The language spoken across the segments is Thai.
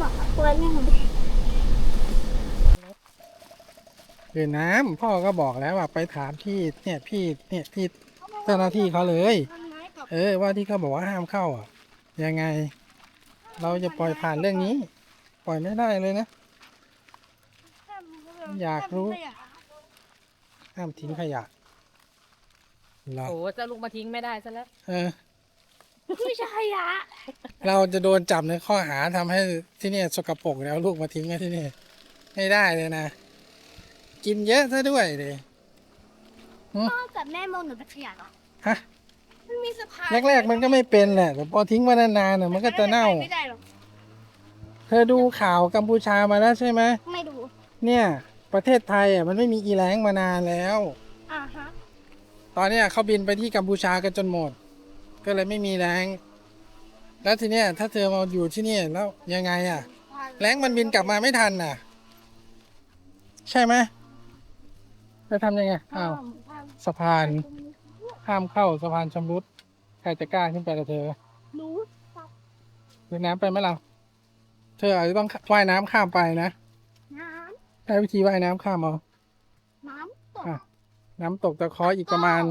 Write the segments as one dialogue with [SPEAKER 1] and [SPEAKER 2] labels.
[SPEAKER 1] บอกว่าเรื่อง
[SPEAKER 2] คือน้ำพ่อก็บอกแล้วว่าไปถามที่เนี่ยพี่เนี่ยที่เจ้าหน้าที่เขาเลย เออ ว่าที่เขาบอกว่าห้ามเข้าอะ ยังไง เราจะปล่อยผ่านเรื่องนี้ ปล่อยไม่ได้เลยนะ อยากรู้ ห้ามทิ้งขยะเหรอ
[SPEAKER 3] โอ้จะลงมาทิ้งไม่ได้ซะแล้ว
[SPEAKER 2] เออ
[SPEAKER 1] ไม่ใช่ขยะ
[SPEAKER 2] เราจะโดนจับในข้อหาทำให้ที่เนี่ยสกปรกแล้วลูกมาทิ้งไว้ที่นี่ไม่ได้เลยนะ กินเยอะซะด้วยเลย
[SPEAKER 1] พ่อกับแม่มองหนูเป็นขยะเหรอ
[SPEAKER 2] ฮะ
[SPEAKER 1] มันมีสะพาน
[SPEAKER 2] แรกๆมันก็ไม่เป็นแหละแต่พอทิ้งไว้นานๆน่ะมันก็จะเน่า
[SPEAKER 1] ไม่ได้หรอก
[SPEAKER 2] เธอดูข่าวกัมพูชามาแล้วใช่ไหม
[SPEAKER 1] ไม่ดู
[SPEAKER 2] เนี่ย ประเทศไทยอะมันไม่มีอีแรงมานานแล้ว
[SPEAKER 1] อ่าฮะ
[SPEAKER 2] ตอนเนี้ยเขาบินไปที่กัมพูชากันจนหมด ก็เลยไม่มีแรงแล้วทีเนี้ยถ้าเธอมาอยู่ที่นี่แล้วยังไงอะ แรงมันบินกลับมาไม่ทันน่ะ ใช่ไหมจะทำยังไงอ้าวสะพานห้ามเข้าสะพานชำรุดใครจะกล้าขึ้นไปกับเธอ
[SPEAKER 1] รู้
[SPEAKER 2] เล่นน้ำไปไหมเราเธออาจจะต้องว่ายน้ำข้ามไปนะ
[SPEAKER 1] น้
[SPEAKER 2] ใช้วิธีว่ายน้ำข้ามเอาำ
[SPEAKER 1] น้ำตก
[SPEAKER 2] อะน้ำตกตะเคออีกประมาณ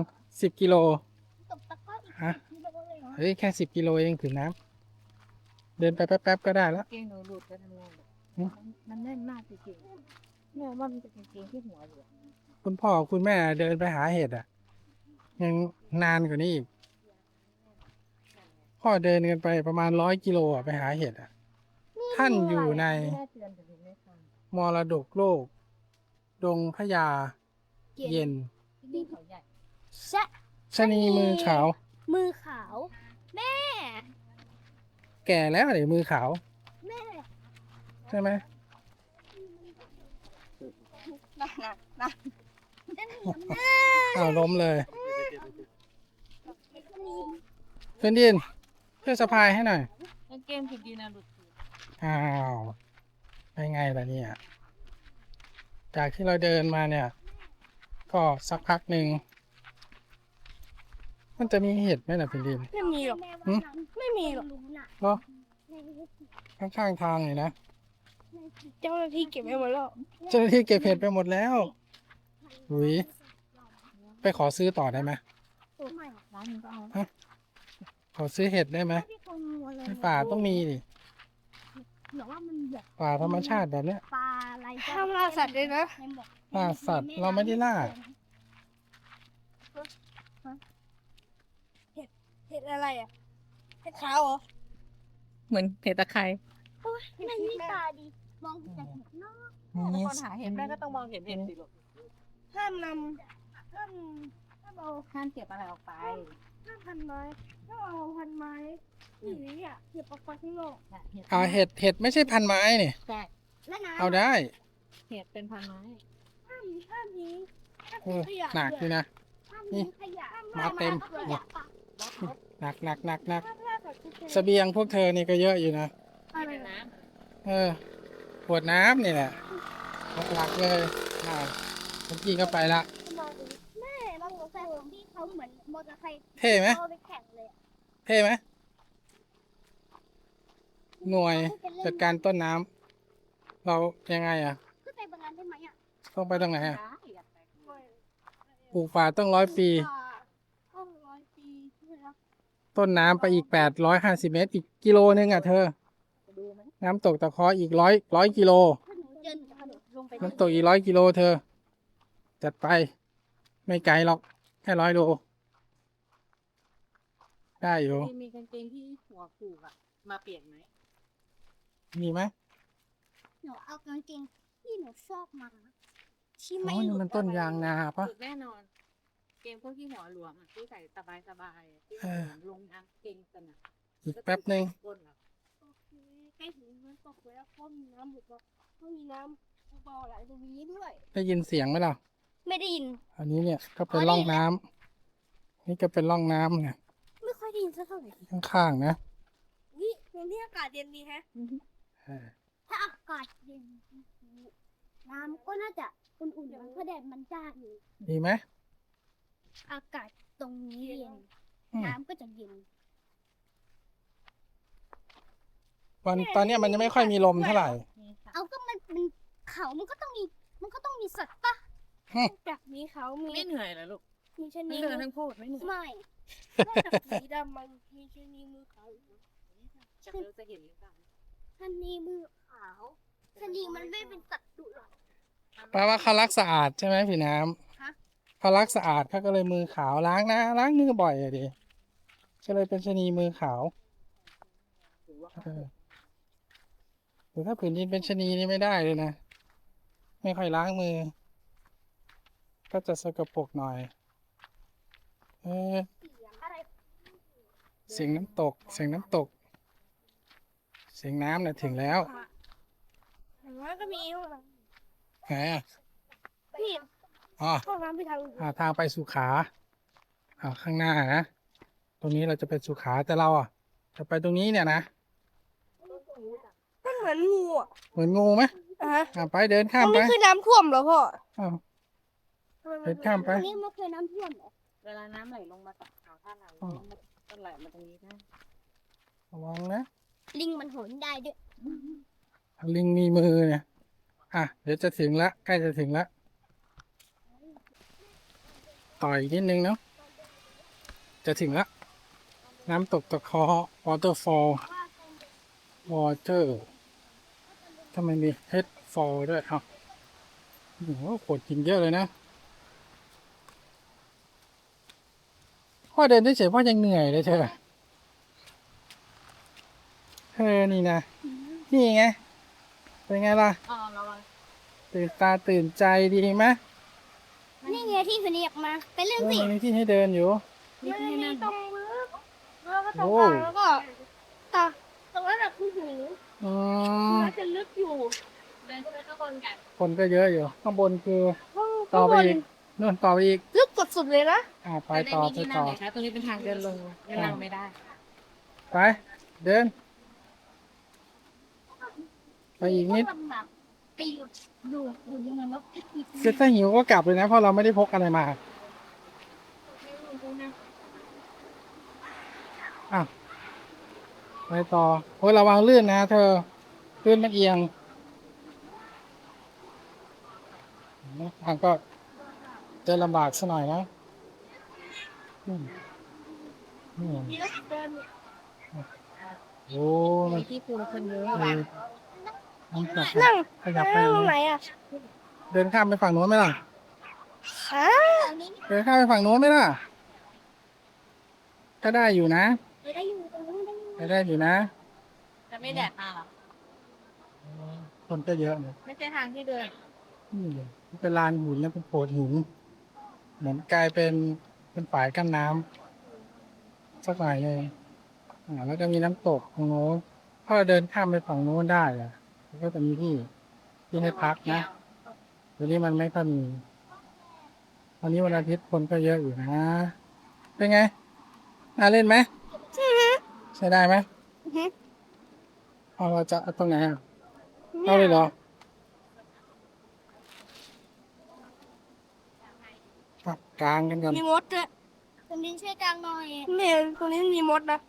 [SPEAKER 2] สิบกิโล
[SPEAKER 1] ตกตะกร้ออีก
[SPEAKER 2] ฮะ
[SPEAKER 1] กิโล เลยเหรอ
[SPEAKER 2] เฮ้ยแค่สิบกิโลเองถึงน้ำเดินไปแป๊บๆก็ได้แล้ว
[SPEAKER 3] เกงหนูหลุดไปทำไงแบบ
[SPEAKER 2] หืม
[SPEAKER 3] มันมันแน่นมากจริงๆเนี่ยว่ามันเป็นกางเกงที่หัวเหลือง
[SPEAKER 2] คุณพ่อคุณแม่เดินไปหาเห็ดอะ ยังนานกว่านี้อีกพ่อเดินกันไปประมาณร้อยกิโลอะไปหาเห็ดอะ ท่านอยู่ใน
[SPEAKER 3] ไม่ได้เตือนแต่หนูไม่ฟัง
[SPEAKER 2] มรดกโลก ดงพญาเย็น
[SPEAKER 3] ที่เขาใหญ่
[SPEAKER 1] แชะ
[SPEAKER 2] ชะนีมือขาว
[SPEAKER 1] มือขาว แม่
[SPEAKER 2] แก่แล้วเดี๋ยวมือขาว
[SPEAKER 1] แม่
[SPEAKER 2] ใช่ไหม
[SPEAKER 1] นะนะนะ
[SPEAKER 2] อ้าวล้มเลยเพื่อนดินเพื่อสะพายให้หน่อย
[SPEAKER 3] กางเกงผิดดีนะหลุด
[SPEAKER 2] อ้าวไปไงล่ะเนี่ย จากที่เราเดินมาเนี่ย ก็สักพักหนึ่ง มันจะมีเห็ดไหมล่ะพี่ดิน
[SPEAKER 1] ไม่มีหรอก
[SPEAKER 2] หืม
[SPEAKER 1] ไม่มีหรอก
[SPEAKER 2] เนาะข้างๆทางเลยนะ
[SPEAKER 1] เจ้าหน้าที่เก็บไว้หมดแล้ว
[SPEAKER 2] เจ้าหน้าที่เก็บเห็ดไปหมดแล้วหุยไปขอซื้อต่อได้ไหม
[SPEAKER 1] ไม่
[SPEAKER 3] ร้านนึงก็เอา
[SPEAKER 2] ขอซื้อเห็ดได้ไหม
[SPEAKER 1] ที่คนมัวเลย
[SPEAKER 2] ในป่าต้องมีดิ
[SPEAKER 1] หรือว่ามันแบบ
[SPEAKER 2] ป่าธรรมชาติแบบเนี้ย
[SPEAKER 1] ปลาอะไรห้ามล่าสัตว์เลยนะ
[SPEAKER 2] ล่าสัตว์เราไม่ได้ล่า
[SPEAKER 1] เห็ดอะไรอะเห็ดขาวเหรอ
[SPEAKER 3] เหมือนเห็ดตะไคร้
[SPEAKER 1] โอ้ยไม่มีตาดี มองจากเห็ดนอก
[SPEAKER 2] มี
[SPEAKER 3] คนหาเห็ดได้ก็ต้องมองเห็นเห็ดสิลูก
[SPEAKER 1] ห้ามนำห้ามห้ามเอา
[SPEAKER 3] ห้ามเก็บอะไรออกไป
[SPEAKER 1] ห้ามพันไม้ห้ามเอาพันไม้หนีอะเก็บออกไปข้างนอก
[SPEAKER 3] น่ะเห็ด
[SPEAKER 2] เอาเห็ดเห็ดไม่ใช่พันไม้นี่
[SPEAKER 3] ใช่
[SPEAKER 1] และน้ำ
[SPEAKER 2] เอาได้
[SPEAKER 3] เห็ดเป็นพันไม้
[SPEAKER 1] ห้ามห้ามนี้ห้าม
[SPEAKER 2] เอ
[SPEAKER 1] ทิ้
[SPEAKER 2] อง
[SPEAKER 1] ขยะ
[SPEAKER 2] หนักดีนะ
[SPEAKER 1] ห้ามทิ้งขยะ
[SPEAKER 2] มาเต็ม
[SPEAKER 1] ห้ขยะปะ
[SPEAKER 2] หนักหนักหนักหนัก
[SPEAKER 1] ห้ามล่าสัตว์ทุกชนิด
[SPEAKER 2] เสบียงพวกเธอนี่ก็เยอะอยู่นะ
[SPEAKER 1] อะไร
[SPEAKER 3] เป็น
[SPEAKER 1] นะ
[SPEAKER 3] น้
[SPEAKER 2] เออขวดน้ำนี่แหละหลักๆเลยอ่าเมื่อกี้ก็ไปละ
[SPEAKER 1] แม่มอเตอร์ไซค์ของพี่เขาเหมือนมอเตอร์ไซค์
[SPEAKER 2] เท่ไหม
[SPEAKER 1] เอาไปแข่งเลยอะ
[SPEAKER 2] เท่ไหมหน่วยจัดการต้นน้ำเรายังไงอะ
[SPEAKER 1] ขึ้นไปบนนั้นได้ไหมอะ
[SPEAKER 2] ต้องไปตรงไหนำอะ
[SPEAKER 3] ได้อยากไป
[SPEAKER 2] ปลูกป่าต้องร้อยปี
[SPEAKER 1] ห้องร้อยปีใช่ไหมครับ
[SPEAKER 2] ต้นน้ำไปอีกแปดร้อยห้าสิบเมตร อีกกิโลนึงอะเธอ
[SPEAKER 3] ดูไหม
[SPEAKER 2] น้ำตกตะเคออีกร้อยร้อยกิโล
[SPEAKER 1] ถ้าหนูเจอหนูจะกระโดดลงไป
[SPEAKER 2] น้ำตกอีกร้อยกิโลเธอ จัดไป ไม่ไกลหรอก แค่ร้อยโล ได้อยู่
[SPEAKER 3] ที่มีกางเกงที่หัวผูกอะมาเปลี่ยนไหม
[SPEAKER 2] มีไหม
[SPEAKER 1] หนูเอากางเกงที่หนูชอบมาที่
[SPEAKER 2] อ๋
[SPEAKER 1] ไม่
[SPEAKER 2] อ
[SPEAKER 1] ห
[SPEAKER 2] นี่
[SPEAKER 1] ลุด
[SPEAKER 2] มันต้นยางนาปะ
[SPEAKER 3] ถูกแน่นอน เกมพวกที่หัวหลวมอะที่ใส่สบายสบายๆอะที่
[SPEAKER 2] เออ
[SPEAKER 3] เหมือนลงน้ำเก่งกันอะ
[SPEAKER 2] อีกแป๊บหนึ่ง
[SPEAKER 3] ก้นเหรอ
[SPEAKER 1] โอเคใกล้ถึงมันตกแล้วเพราะมีน้ำหลุดแล้วเพราะมีน้ำเบาๆไหลตรงนี้ด้วย
[SPEAKER 2] ได้ยินเสียงไหมล่ะ
[SPEAKER 1] ไม่ได้ยิน
[SPEAKER 2] อันนี้เนี่ยก็เป็น
[SPEAKER 1] อ๋อ
[SPEAKER 2] ร่อง
[SPEAKER 1] ได้ยิน
[SPEAKER 2] น้ำนี่ก็เป็นร่องน้ำเนี่ย
[SPEAKER 1] ไม่ค่อยได้ยินสักเท่าไหร่
[SPEAKER 2] ข้างๆนะ
[SPEAKER 1] นี่ตรงที่อากาศเย็นดีแฮะ
[SPEAKER 2] เออ
[SPEAKER 1] ถ้าอากาศเย็นน้ำก็น่าจะอุ่นๆเพราะแดดมันจ้าอยู่
[SPEAKER 2] ดีไหม
[SPEAKER 1] อากาศตรงนี้เย็น
[SPEAKER 2] อืม
[SPEAKER 1] น้ำก็จะเย็น
[SPEAKER 2] วันตอนเนี้ยมันยังไม่ค่อยมีลมเท่าไหร่
[SPEAKER 3] นี่ค่ะ
[SPEAKER 4] เอาก็มันเป็นเขามันก็ต้องมี มันก็ต้องมีสัตว์ปะ
[SPEAKER 1] จากนี้เขามี
[SPEAKER 3] ไม่เหนื่อยเหรอลูก
[SPEAKER 1] มีชะ
[SPEAKER 3] ไม่
[SPEAKER 1] นี
[SPEAKER 3] เหนื่อยทั้งพูดไม่เหนื่อย
[SPEAKER 4] ไม่
[SPEAKER 1] นอกจากสีดำมันมีชะนีมือขาวอยู่
[SPEAKER 3] จะเราจะเห็นหรือเปล่า
[SPEAKER 4] ชะนีมือขาวชะนีมันไม่เป็นสัตว์ดุหรอก
[SPEAKER 2] แปลว่าเขารักสะอาดใช่ไหมพี่น้ำ เขารักสะอาดเขาก็เลยมือขาวล้างหน้าล้างมือบ่อยอะดิก็เลยเป็นชะนีมือขาวเออหรือถ้าผืนดินเป็นชะนีนี่ไม่ได้เลยนะ ไม่ค่อยล้างมือ ก็จะสกปรกหน่อย เออ
[SPEAKER 4] อะไร
[SPEAKER 2] เสียงน้ำตก เสียงน้ำตก เสียงน้ำเนี่ยถึงแล้ว
[SPEAKER 1] อย่างนั้นก็มีห้องน้
[SPEAKER 2] ไหนอะำ
[SPEAKER 1] พี่
[SPEAKER 2] อ๋อ
[SPEAKER 1] ห้องน้ำไปทางอื่น
[SPEAKER 2] อ่าทางไปสุขาอ่าข้างหน้านะ ตรงนี้เราจะไปสุขาแต่เราอะ จะไปตรงนี้เนี่ยนะ
[SPEAKER 1] มันเหมือนงูอะ
[SPEAKER 2] เหมือนงูไหม
[SPEAKER 1] อะฮะ
[SPEAKER 2] อ่าไปเดิน
[SPEAKER 1] ต
[SPEAKER 2] ข้า
[SPEAKER 1] ร
[SPEAKER 2] ม
[SPEAKER 1] ง
[SPEAKER 2] ไป
[SPEAKER 1] นี้คือน้ำท่วมเหรอพ่อ
[SPEAKER 2] อ้าว
[SPEAKER 1] ทำไม
[SPEAKER 2] เดินข้ามไป
[SPEAKER 4] ตรงนี้มันเคยน้ำท่วมเหรอ
[SPEAKER 3] เวลาน้ำไหลลงมาจากเขาท่าไหล
[SPEAKER 2] อ๋อ
[SPEAKER 3] มันก็ไหลมาตรงนี้ได้
[SPEAKER 2] ระวังนะ
[SPEAKER 4] ลิงมันโหนได้ด้วย
[SPEAKER 2] ลิงมีมือเนี่ย อะ เดี๋ยวจะถึงละ ใกล้จะถึงละ ต่อยนิดนึงเนาะจะถึงละ น้ำตกตะเคอ waterfall water ทำไมมี headfall ด้วยเอ้าโอ้โหขวดกินเยอะเลยนะพ่อเดินได้เฉยๆพ่อยังเหนื่อยเลยเธอเธอนี่นะ นี่ไง เป็นไงล่ะ
[SPEAKER 3] อ๋อระวัง
[SPEAKER 2] ตื่นตาตื่นใจดีไหม
[SPEAKER 4] นี่ไงที่คนนี้อยากมา ไปเล่น
[SPEAKER 2] เออ
[SPEAKER 4] สิ
[SPEAKER 2] มันมีที่ให้เดินอยู่
[SPEAKER 1] มันมีตรงมือแล้วก็ตรง
[SPEAKER 2] โอ้
[SPEAKER 1] กลางแล้วก็ตาตรงนั้นแบบคือหู
[SPEAKER 2] อืม
[SPEAKER 1] มันจะลึกอยู่
[SPEAKER 3] เดินขึ้นไปข้างบนกัน
[SPEAKER 2] คนก็เยอะอยู่ ข้างบนคือ
[SPEAKER 1] ข้าง
[SPEAKER 2] ต่อไป
[SPEAKER 1] ข้างบน
[SPEAKER 2] อีกนู่นต่อไปอีก
[SPEAKER 1] ลึกกดสุดเลยนะ
[SPEAKER 2] อ่าไปต่อไป
[SPEAKER 3] ที่นั่
[SPEAKER 2] ต่
[SPEAKER 3] ง
[SPEAKER 2] อ
[SPEAKER 3] ไหนคะตรงนี้เป็นทางเดินลงยังนั่งไม่ได้
[SPEAKER 2] ไป เดิน ไปอีกนิด
[SPEAKER 4] ลำบาก ไปอยู่ดูดูยังไงแล้ว
[SPEAKER 2] คือถ้าหิวก็กลับเลยนะ เพราะเราไม่ได้พกอะไรมาอะไปต่อโอ้ยระวังลื่นนะเธอลื่นมันเอียงทางก็เดินลำบากสักหน่อยนะอืมอืม
[SPEAKER 1] มีรถเดิน
[SPEAKER 2] โอ้มัน
[SPEAKER 3] มีที่ปูคนเยอะ
[SPEAKER 2] มีมันขยับ
[SPEAKER 1] นั่ง
[SPEAKER 2] ขยับไป
[SPEAKER 1] นั่งตรง
[SPEAKER 2] ไห
[SPEAKER 1] ไห
[SPEAKER 2] น
[SPEAKER 1] นอะ
[SPEAKER 2] เดินข้ามไปฝั่งโน้นไหมล่ะ
[SPEAKER 1] ฮะ
[SPEAKER 4] ตรงนี้
[SPEAKER 2] เดินข้ามไปฝั่งโน้นไหมล่ะก็ได้อยู่นะ
[SPEAKER 4] ไม่ได้อยู่ตรงนู้นได้อยู่
[SPEAKER 2] ก็ได้อยู่นะ
[SPEAKER 3] จะไม่แดดมาหรอ
[SPEAKER 2] คนก็เยอะเลย
[SPEAKER 3] ไม่ใช่ทางที่เดิน
[SPEAKER 2] นี่มันเป็นลานหินแล้วเป็นโขดหินเหมือนกลายเป็นเป็นฝายกั้นน้ำสักหน่อยเลยอ่าแล้วก็มีน้ำตกตรงโน้นถ้าเราเดินข้ามไปฝั่งโน้นได้อะ มันก็จะมีที่ที่ให้พักนะทีนี้มันไม่ค่อยมีวันนี้วันอาทิตย์คนก็เยอะอยู่นะเป็นไงน่าเล่นไหมใช้ได้ไหมเอาเราจะเอาตรงไหนอะเอาเลยเหรอครับกลางกันก่อน
[SPEAKER 1] มีมดด้วย
[SPEAKER 4] ตรงนี้ช่วยกลางหน่อย
[SPEAKER 1] เนี่ยตรงนี้มีมดนะ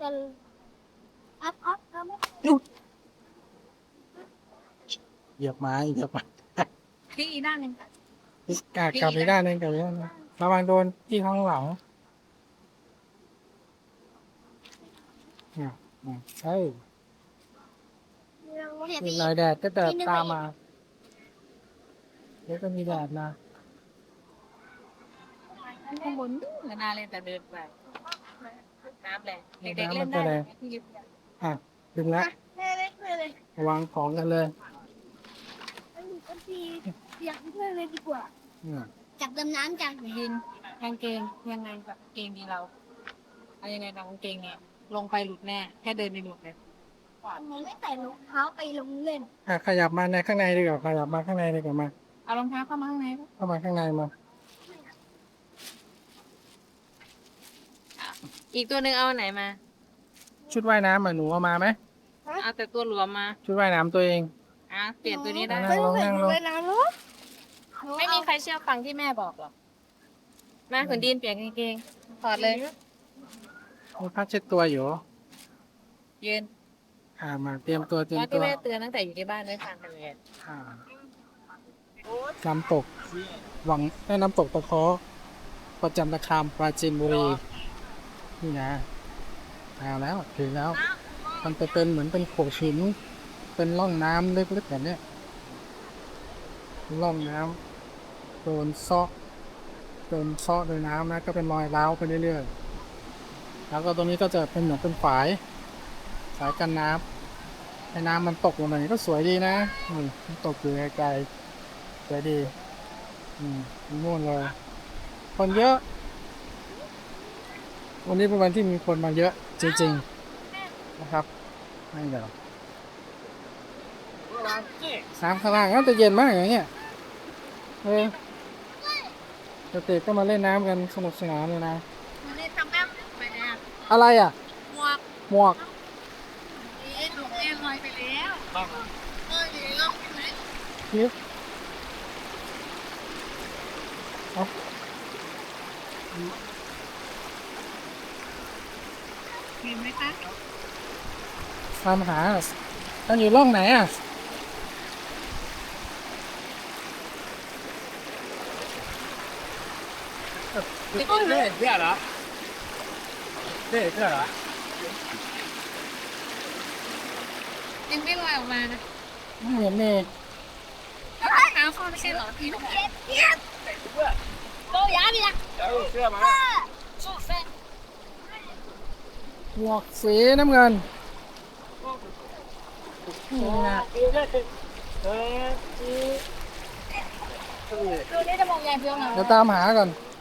[SPEAKER 4] จะอัพอัพอัพ
[SPEAKER 2] เหยียบไม้เหยียบไม้
[SPEAKER 3] ที่อีกด้านหนึ่ง
[SPEAKER 2] กลับกลับไปด้านหนึงกลับไปด้านหนึงระวังโดนที่ข้างหลังอะอะใช่
[SPEAKER 4] เดี๋ยว
[SPEAKER 2] มี
[SPEAKER 4] พี่
[SPEAKER 2] รอยแดดก็เดินตามมาเดี๋ยวก็มีแดดนะ
[SPEAKER 3] ข้างบนก็น่าเล่นแต่เดินไปน้ำแรงเด็กๆ
[SPEAKER 2] น้ำ
[SPEAKER 3] เล่
[SPEAKER 2] มัน
[SPEAKER 3] น
[SPEAKER 2] จะ
[SPEAKER 3] ได้
[SPEAKER 2] แรง
[SPEAKER 3] ที่ยึด
[SPEAKER 2] อะถึงแล้ว
[SPEAKER 1] เล่นเลยเล่นเลย
[SPEAKER 2] วางของกันเลย
[SPEAKER 1] อันนี้ก็ ดีอยากเล่นเลยดีกว่า
[SPEAKER 2] อืม
[SPEAKER 4] จากดำน้ำจาก
[SPEAKER 3] ยินกางเกงยังไงแบบเกงดีเราเอายังไงนะกางเกงเนี่ยลงไปหลุดแน่ แค่เดินในหลุดเลย
[SPEAKER 4] ทำไมไม่ใส่รองเท้าไปลงเล่น
[SPEAKER 2] อะขยับมาในข้างในดีกว่าขยับมาข้างในดีกว่ามา
[SPEAKER 3] เอารองเท้าเข้ามาข้างในปะ
[SPEAKER 2] เข้ามาข้างในมา
[SPEAKER 3] อีกตัวหนึ่งเอาอันไหนมา
[SPEAKER 2] ชุดว่ายน้ำอะหนูเอามาไหม
[SPEAKER 3] เอาแต่ตัวหลวมมา
[SPEAKER 2] ชุดว่ายน้ำตัวเอง
[SPEAKER 3] อะเปลี่ยนตัวนี้ได้
[SPEAKER 2] นั่
[SPEAKER 1] ไม่
[SPEAKER 2] งล
[SPEAKER 1] ต้อง
[SPEAKER 2] ง
[SPEAKER 1] ใส่
[SPEAKER 2] นั่ง
[SPEAKER 1] ถุ
[SPEAKER 2] ล
[SPEAKER 1] ง
[SPEAKER 2] ง
[SPEAKER 1] เลยนะลูก
[SPEAKER 3] ไม่มีใครเชื่อฟังที่แม่บอกหรอกมาขุนดินเปลี่ยนกางเกงถอดเลย
[SPEAKER 2] มีผ้าเช็ดตัวอยู่
[SPEAKER 3] เย็น
[SPEAKER 2] อ่ามาเตรียมตัวเตรียม
[SPEAKER 3] แล้ว
[SPEAKER 2] ตั
[SPEAKER 3] ที่
[SPEAKER 2] ว
[SPEAKER 3] แม่เตือนตั้งแต่อยู่ที่บ้านไม่ฟังกันเลย
[SPEAKER 2] อ่าน้ำตกหวังแม่น้ำตกตะเคาะประจำตะคามปราจีนบุรี นี่นะมาแล้วถึงแล้ว มันจะเป็นเหมือนเป็นโขดหิน เป็นร่องน้ำลึกๆแบบนี้ร่องน้ำโดนซอกโดนซอกโดยน้ำนะก็เป็นรอยร้าวไปเรื่อยๆแล้วก็ตรงนี้ก็จะเป็นเหมือนเป็นฝายสายกันน้ำให้น้ำมันตกลงมานี่ก็สวยดีนะอืมตกอยู่ไกลๆสวยดีอืมนู่นเลยคนเยอะ วันนี้เป็นวันที่มีคนมาเยอะจริงๆนะครับไม่เดี๋ยว สามข้างล่างน่าจะเย็นมากอย่างเงี้ยเออเด็กๆก็มาเล่นน้ำกันสนุกสนานเลยนะ
[SPEAKER 3] นี่ทำแม่ไปแล้ว
[SPEAKER 2] อะไรอะ
[SPEAKER 3] หมวก
[SPEAKER 2] หมวก
[SPEAKER 3] นี่หนูแม่ลอยไปแล้วเออเดี๋ยวลองไปไหม
[SPEAKER 2] นี่เอา
[SPEAKER 3] เห็นไหมคะ
[SPEAKER 2] ตามหามันอยู่ร่องไหนอะ
[SPEAKER 3] ไม่ก็เลย
[SPEAKER 2] เรียกเหรอเรียกเหรอ
[SPEAKER 3] ยังไม่ลอยออกมานะ
[SPEAKER 2] ไม่เห็นเลย
[SPEAKER 3] เท้าฟอนไม่ใช่เหรอพี่หนู
[SPEAKER 4] โตยาไปละ
[SPEAKER 2] หมวกสีน้ำเงินนี่นะ
[SPEAKER 3] ดูนี่จะมองยายเพื่อนเรา
[SPEAKER 2] เดี๋ยวตามหาก่อน
[SPEAKER 3] น้ำมันเที่ยวรอนะ
[SPEAKER 2] เอวสวยอะมาลอ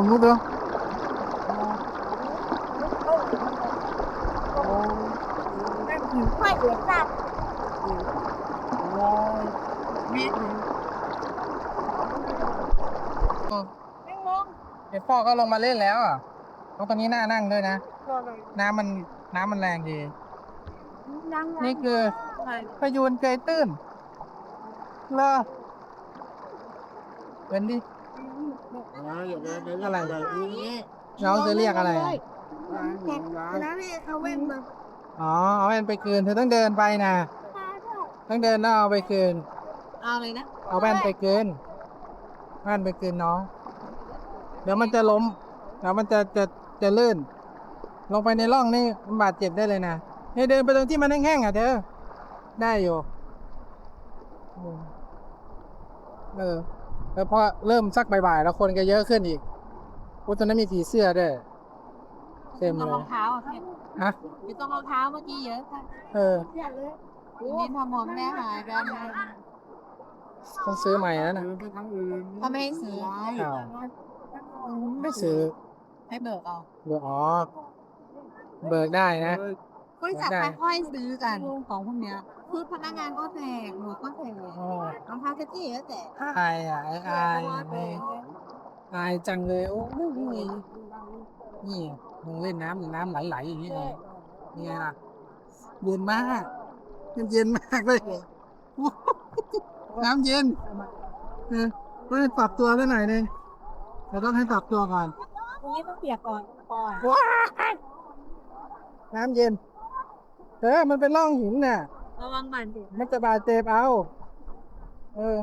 [SPEAKER 2] งมุดดู
[SPEAKER 4] ไม่เดือดร้อน
[SPEAKER 2] เดี๋ยวพ่อก็ลงมาเล่นแล้วอะตรงตอนนี้น่านั่งด้วยนะน้ำมันน้ำมันแรงดีนี่คือพยูนเกยตื้นเหรอเป็นดิอะไรน้องจะเรียกอะไรอะ
[SPEAKER 4] นะแม่เอาแว่นมา
[SPEAKER 2] อ๋อ เอาแว่นไปคืน เธอต้องเดินไปนะต้องเดินแล้วเอาไปคืน
[SPEAKER 3] เอาเลยนะ
[SPEAKER 2] เอาแว่นไปคืนแว่นไปคืนน้อง เดี๋ยวมันจะล้มเดี๋ยวมันจะจะจะลื่น ลงไปในร่องนี่มันบาดเจ็บได้เลยนะให้เดินไปตรงที่มันแห้งๆอะเธอได้อยู่อืมเออแล้วพอเริ่มสักบ่ายๆแล้วคนก็เยอะขึ้นอีกอุยตอนนั้นมีผีเสื้อด้วยเต็ม
[SPEAKER 3] ต้
[SPEAKER 2] เล
[SPEAKER 3] องรอยงเท้าอะพี่
[SPEAKER 2] ฮะ
[SPEAKER 3] ไม่ต้องรองเท้าเมื่อกี้เยอะค่ะ
[SPEAKER 2] เออ
[SPEAKER 3] นี่พอหมอแม่หายกัน
[SPEAKER 2] ต้องซื้อใหม่แล้วนะ
[SPEAKER 3] ก็ไม่ให้ซื้อ
[SPEAKER 2] อ้าว ไม่ซื้อ
[SPEAKER 3] ให้เบิกเอา
[SPEAKER 2] เบิกอ๋อเบิกได้นะ
[SPEAKER 3] ก็จับค่อยๆซื้อกันของพวกเนี้ยคือพนักงานก็แพงหนูก็แพง
[SPEAKER 2] อ๋อ
[SPEAKER 3] รองเท้าเจ๊จี้แล้วแต่
[SPEAKER 2] อายอะอายอายไม่อายจังเลยโอ้ยนี่มึงเล่นน้ำน้ำไหลๆอย่างนี้เลยนี่ไงล่ะเย็นมากมันเย็นมากเลย น้ำเย็นเออก็ให้ปรับตัวได้หน่อยนึงเราต้องให้ปรับตัวก่อน
[SPEAKER 3] ตรงนี้ต้องเปียกก่อนก่อน
[SPEAKER 2] ว้ายน้ำเย็นเออมันเป็นร่องหินน่ะ
[SPEAKER 3] ระวังบันดิ
[SPEAKER 2] มันจะบาดเจ็บเอา เออ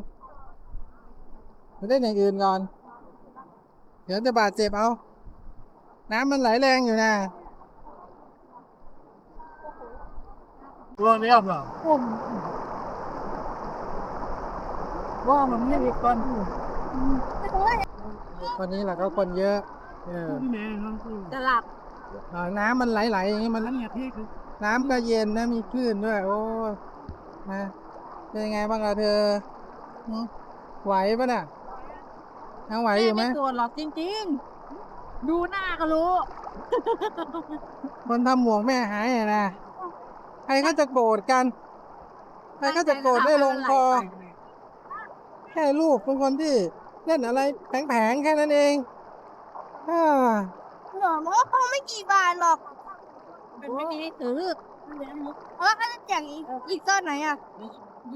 [SPEAKER 2] ไปเล่นอย่างอื่นก่อน เดี๋ยวจะบาดเจ็บเอา น้ำมันไหลแรงอยู่นะตัวนี้เหรอ ว่ามันไม่มีคนวันนี้แหละก็คนเยอะเออ
[SPEAKER 3] จะหลับ
[SPEAKER 2] อ่าน้ำมันไหลๆอย่างนี้มันน้ำก็เย็นนะมีคลื่นด้วย โอ้นะเป็นยังไงบ้างล่ะเธอหึไหวปะน่ะยังไหวอยู่ไหม
[SPEAKER 3] แม่ไม่โกรธหรอกจริง ๆ ดูหน้าก็รู้
[SPEAKER 2] คนทำหมวกแม่หายอะนะใครก็จะโกรธกัน ใครก็จะโกรธได้ลงคอแค่ลูกเป็นคนที่เล่นอะไรแผงๆแค่นั้นเองอ่า
[SPEAKER 4] หรอมันก็คงไม่กี่บาทหรอก
[SPEAKER 3] มันไม่มีให้ซื้อ
[SPEAKER 4] เออก็จะแจกอีกอีกก้อนไหนอะ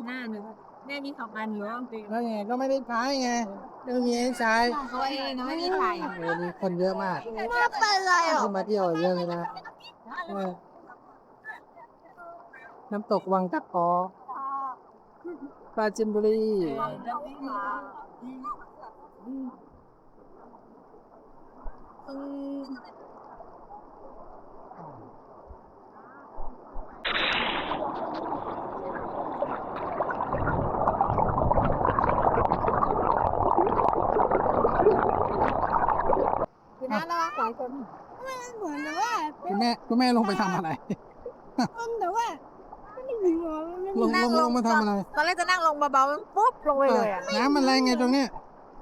[SPEAKER 3] หน้าหนึ่งแม่มีสองอันอยู่แล้วจริง
[SPEAKER 2] แล้วไงก็ไม่ได้ใช้ไงไม่มีให้ใช้
[SPEAKER 3] เขาเองนะไม่มีใคร
[SPEAKER 2] โอ้มีคนเยอะมาก
[SPEAKER 4] ไม่เป็นไรหรอก
[SPEAKER 2] ที่มาเที่ยวเยอะเลยนะเออน้ำตกวังตะขอป ราจินบุรี
[SPEAKER 3] คือหน้าละหลายคน
[SPEAKER 4] เหมือนแต่ว่า
[SPEAKER 2] คุณแม่คุณแม่ลงไปทำอะไร
[SPEAKER 4] มันแต่ว่าไม่ได้มีหัวมันไม่
[SPEAKER 2] ลงลงลงมาทำอะไร
[SPEAKER 3] ตอนแรกจะนั่งลงเบาๆมันปุ๊บลงไปเลยอะ
[SPEAKER 2] น้ำมันแรงไงตรงเนี้ย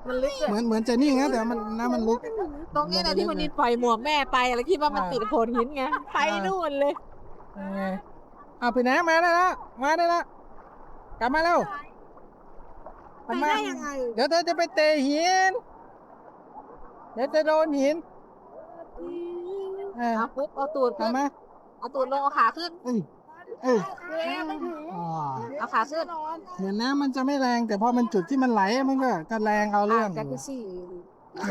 [SPEAKER 3] มันลึกอะ
[SPEAKER 2] เหมือนเหมือนจะนิ่งนะแต่มันน้ำมันลึก
[SPEAKER 3] ตรงนี้นะที่มันนี่ปล่อยหมวกแม่ไปอะไรคิดว่ามันติดโขดหินไงไปนู่นเลย
[SPEAKER 2] ยังไงเอาไปน้ำมาได้แล้วมาได้แล้วกลับมาแล้ว
[SPEAKER 4] ไปได้ยังไง
[SPEAKER 2] เดี๋ยวเธอจะไปเตะหิน เดี๋ยวจะโดนหินเออ
[SPEAKER 3] เอาปุ๊บเอาตูดขึ้
[SPEAKER 2] เอา
[SPEAKER 3] น
[SPEAKER 2] มา
[SPEAKER 3] เอาตูดลงเอาขาขึ้น
[SPEAKER 2] เอ้ยเอ้ยอ๋อ
[SPEAKER 3] เอาขาขึ้น
[SPEAKER 2] เหมือนน้ำมันจะไม่แรง แต่พอมันจุดที่มันไหลมันก็ก็แรงเอาเรื่อง
[SPEAKER 3] จากกุซี่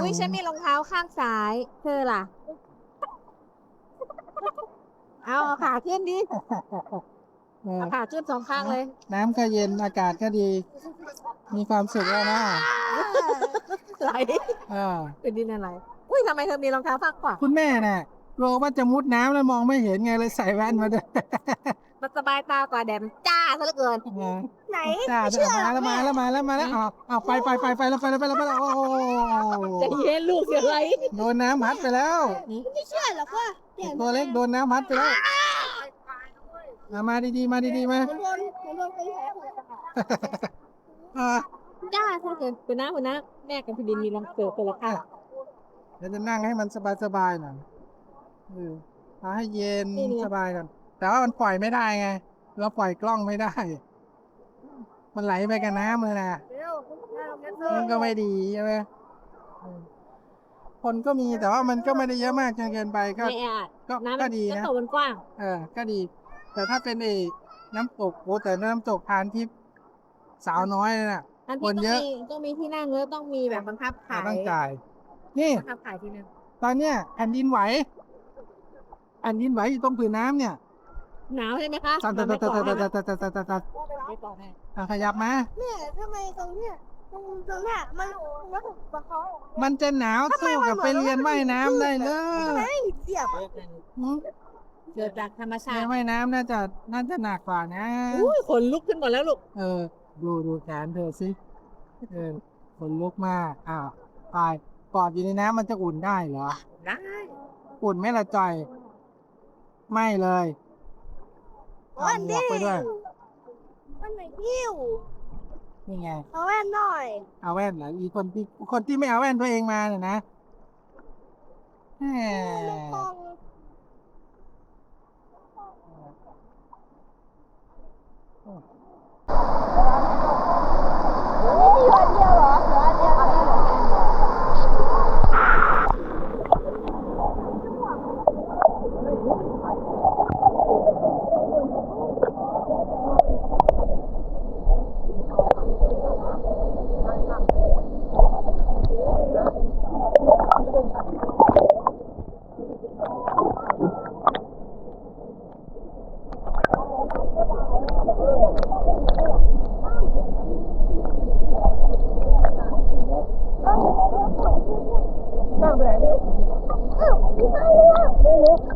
[SPEAKER 3] อุ้ยฉันมีรองเท้าข้างซ้าย เธอล่ะ เอาเอาขาขึ้นดิ
[SPEAKER 2] เออ
[SPEAKER 3] เอาขาขึ้นสองข้างเลย
[SPEAKER 2] น้ำก็เย็นอากาศก็ดี มีความสุขแล้วนะ
[SPEAKER 3] ไหล
[SPEAKER 2] อ่า
[SPEAKER 3] เป็นดินอะไร อุ้ยทำไมเธอมีรองเท้าข้างขวา
[SPEAKER 2] คุณแม่เนี่ยกลัวว่าจะมุดน้ำแล้วมองไม่เห็นไงเลยใส่แว่นมาด้วย
[SPEAKER 3] มันสบายตากว่าแดดมันจ้าซะเหลือเกิน
[SPEAKER 4] ไหน
[SPEAKER 2] จ้าจะมาแล้วมาแล้วมาแล้วมาแล้วอ้าวอ้าวไปไปไปไปแล้วไปแล้วไปแล้วไปแล้วโอ้โห
[SPEAKER 3] จะเย็นลูกเสียไร
[SPEAKER 2] โดนน้ำพัดไปแล้ว
[SPEAKER 4] ไม่เชื่อหรอกว่าเดี๋ยว
[SPEAKER 2] ตัวเล็กโดนน้ำพัดไปแล้วมามาดีๆมาดีๆมา
[SPEAKER 4] มันโดนมันโดนไปแผลหัวกระดาษ
[SPEAKER 2] อ่า
[SPEAKER 3] จ้าซะเหลือเกินคุณน้าคุณน้าแม่กับพี่ดินมีรองเท้าคนละข้าง
[SPEAKER 2] เดี๋ยวจะนั่งให้มันสบายๆหน่อยเออเอาให้เย็นสบายก่อน แต่ว่ามันปล่อยไม่ได้ไง เราปล่อยกล้องไม่ได้ มันไหลไปกับน้ำเลยนะ
[SPEAKER 4] เร็ว
[SPEAKER 2] มันก็ไม่ดีใช่ไหมเออคนก็มีแต่ว่ามันก็ไม่ได้เยอะมากจนเกินไปก็
[SPEAKER 3] ไม่แออัด
[SPEAKER 2] ก็
[SPEAKER 3] น้ำ
[SPEAKER 2] ก็
[SPEAKER 3] มัน
[SPEAKER 2] ดี
[SPEAKER 3] ก็
[SPEAKER 2] นะ
[SPEAKER 3] โตมันกว้าง
[SPEAKER 2] เออ ก็ดี แต่ถ้าเป็นไอ้น้ำตกโอ้แต่น้ำตกทานทิพย์สาวน้อยเลยน่ะ
[SPEAKER 3] อัน
[SPEAKER 2] ค
[SPEAKER 3] ที่
[SPEAKER 2] น
[SPEAKER 3] ต้อง
[SPEAKER 2] เยอะ
[SPEAKER 3] มีต้องมีที่นั่งแล้วต้องมีแบบบังคับขาย
[SPEAKER 2] ต้องจ่าย นี่
[SPEAKER 3] บังคับขายที่นั่น
[SPEAKER 2] ตอนเนี้ยแผ่นดินไหวแผ่นดินไหวอยู่ตรงผืนน้ำเนี่ย
[SPEAKER 3] หนาวใช่ไหมคะ
[SPEAKER 2] สั่น
[SPEAKER 3] มั
[SPEAKER 2] ตัด
[SPEAKER 3] ไม่
[SPEAKER 2] ตัดตัดตัดตัดตัดตัดตัด
[SPEAKER 3] ไม่ก่อให้
[SPEAKER 2] อะขยับมา
[SPEAKER 4] เนี่ยทำไมตรงเนี้ยตรงตรงเนี้ยมันมันถูกประคอง
[SPEAKER 2] มันจะหนาวสู้กับไปเรียนว่ายน้ำได้เลย
[SPEAKER 4] เสียบ
[SPEAKER 3] เกิดจากธรรมชาติ
[SPEAKER 2] ว่ายน้ำน่าจะน่าจะหนักกว่านะ
[SPEAKER 3] อุ้ยขนลุกขึ้นหมดแล้วลูก
[SPEAKER 2] เออ ดูดูแขนเธอสิเออขนลุกมากอ้าวไปปอดอยู่ในน้ำมันจะอุ่นได้เหรอ
[SPEAKER 3] ได้
[SPEAKER 2] อุ่นไหม่ละจอย ไม่เลย เอาหมวกไปด้วย
[SPEAKER 4] มันไหนหิ้ว
[SPEAKER 2] นี่ไง
[SPEAKER 4] เอาแว่นหน่อย
[SPEAKER 2] เอาแว่นเหรออีคนที่คนที่ไม่เอาแว่นตัวเองมาเนี่ยนะแหม
[SPEAKER 4] กองไม่มีวันเดียวเหรอเหลืออันเดียวอันนี้เหรอ
[SPEAKER 2] เ